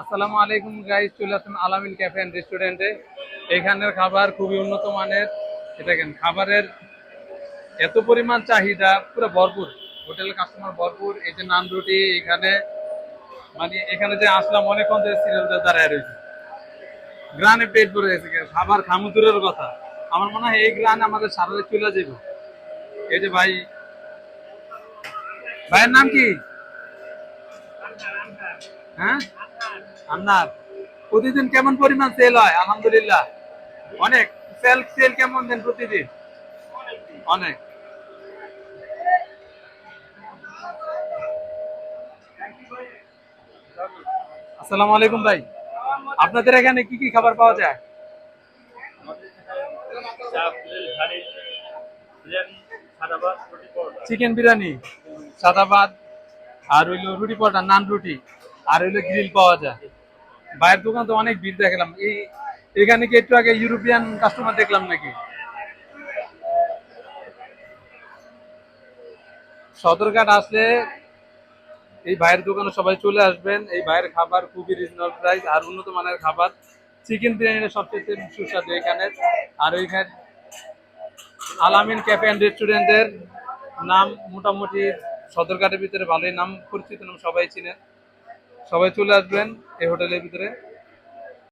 আসসালামু আলাইকুম গাইস চলে আসুন আলামিন ক্যাফে অ্যান্ড রেস্টুরেন্টে এখানের খাবার খুবই উন্নত মানের। কেন খাবারের এত পরিমাণ চাহিদা, পুরো ভরপুর। হোটেলের কাস্টমার ভরপুর। এই যে নান রুটি এখানে মানে এখানে যে আসলাম অনেকক্ষণ ধরে সিরিয়াল দাঁড়ায় রয়েছে। গ্রানে পেট ভরে গেছে খাবার খামু দূরের কথা। আমার মনে হয় এই গ্রান আমাদের সারা চলে যাবে। এই যে ভাই, ভাইয়ের নাম কি? হ্যাঁ? প্রতিদিন কেমন পরিমাণ সেল হয়? আলহামদুলিল্লাহ। অনেক। সেল সেল কেমন দেন প্রতিদিন? অনেক। আসসালামু আলাইকুম ভাই। আপনাদের এখানে কি কি খাবার পাওয়া যায়? চিকেন বিরিয়ানি সাদাবাদ আর হইল রুটি পরোটা নান রুটি, আর হইল গ্রিল পাওয়া যায়। বাইরের দোকান তো অনেক ভিড় দেখলাম। এই, এখানে কি একটু আগে ইউরোপিয়ান কাস্টমার দেখলাম নাকি? সদরঘাট আসলে এই ভাইয়ের দোকানে সবাই চলে আসবেন। এই ভাইয়ের খাবার খুবই রিজনেবল প্রাইস আর উন্নত মানের খাবার। চিকেন বিরিয়ানিটা সবচেয়ে সুস্বাদু এখানে। আর ওইখানে আলামিন ক্যাফে অ্যান্ড রেস্টুরেন্টের নাম মোটামুটি সদরঘাটের ভিতরে ভালোই নাম পরিচিত নাম সবাই চিনেন সবাই চলে আসবেন এই হোটেলের ভিতরে।